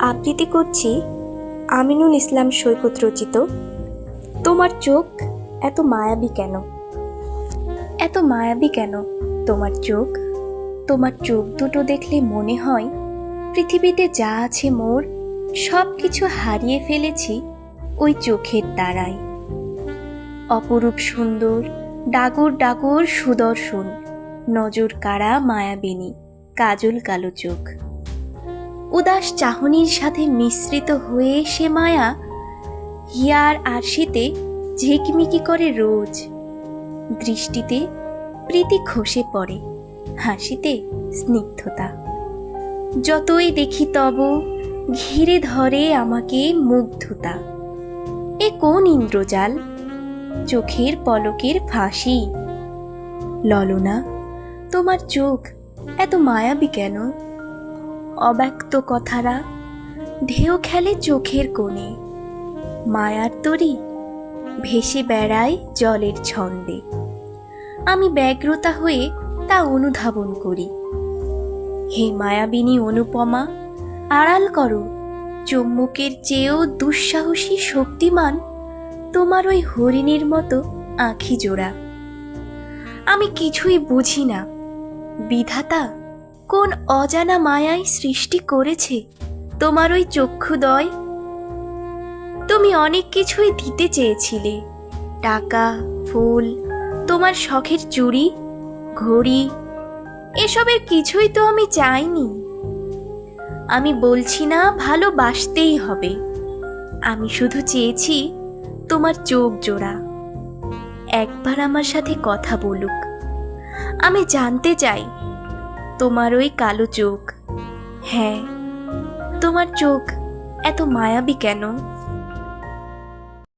আবৃত্তি করছি আমিনুল ইসলাম সৈকত রচিত। তোমার চোখ এত মায়াবী কেন? এত মায়াবী কেন? তোমার চোখ তোমার চোখ দুটো দেখলে মনে হয় পৃথিবীতে যা আছে মোর সব কিছু হারিয়ে ফেলেছি ওই চোখের দ্বারাই। অপরূপ সুন্দর, ডাগর ডাগর সুদর্শন, নজর কাড়া মায়াবিনী, কাজল কালো চোখ। উদাস চাহনির সাথে মিশ্রিত হয়ে সে মায়া হিয়ার আরশিতে ঝিকমিকি করে রোজ। দৃষ্টিতে প্রীতি খসে পড়ে, হাসিতে স্নিগ্ধতা। যতই দেখি তব ঘিরে ধরে আমাকে মুগ্ধতা। এ কোন ইন্দ্রজাল? চোখের পলকের ফাঁসি। ললনা, তোমার চোখ এত মায়াবী কেন? অব্যক্ত কথারা, ঢেউ খেলে চোখের কোণে। মায়ার তরি, ভেসে বেড়ায় জলের ছন্দে। আমি ব্যগ্রতা হয়ে তা অনুধাবন করি। হে মায়াবিনী অনুপমা, আড়াল করো। চম্মুকের চেয়েও দুঃসাহসী শক্তিমান তোমার ওই হরিণীর মতো আঁখি জোড়া। আমি কিছুই বুঝি না। বিধাতা কোন অজানা মায়াই সৃষ্টি করেছে? তোমার ওই চক্ষুদয়? তুমি অনেক কিছুই দিতে চেয়েছিলে। টাকা, ফুল, তোমার শখের চুড়ি, ঘড়ি, এসবের কিছুই তো আমি চাইনি। আমি বলছি না, ভালোবাসতেই হবে। আমি শুধু চেয়েছি তোমার চোখ জোড়া। একবার আমার সাথে কথা বলুক। আমি জানতে চাই তোমার ওই কালো চোখ। হ্যাঁ তোমার চোখ এত মায়াবী কেন?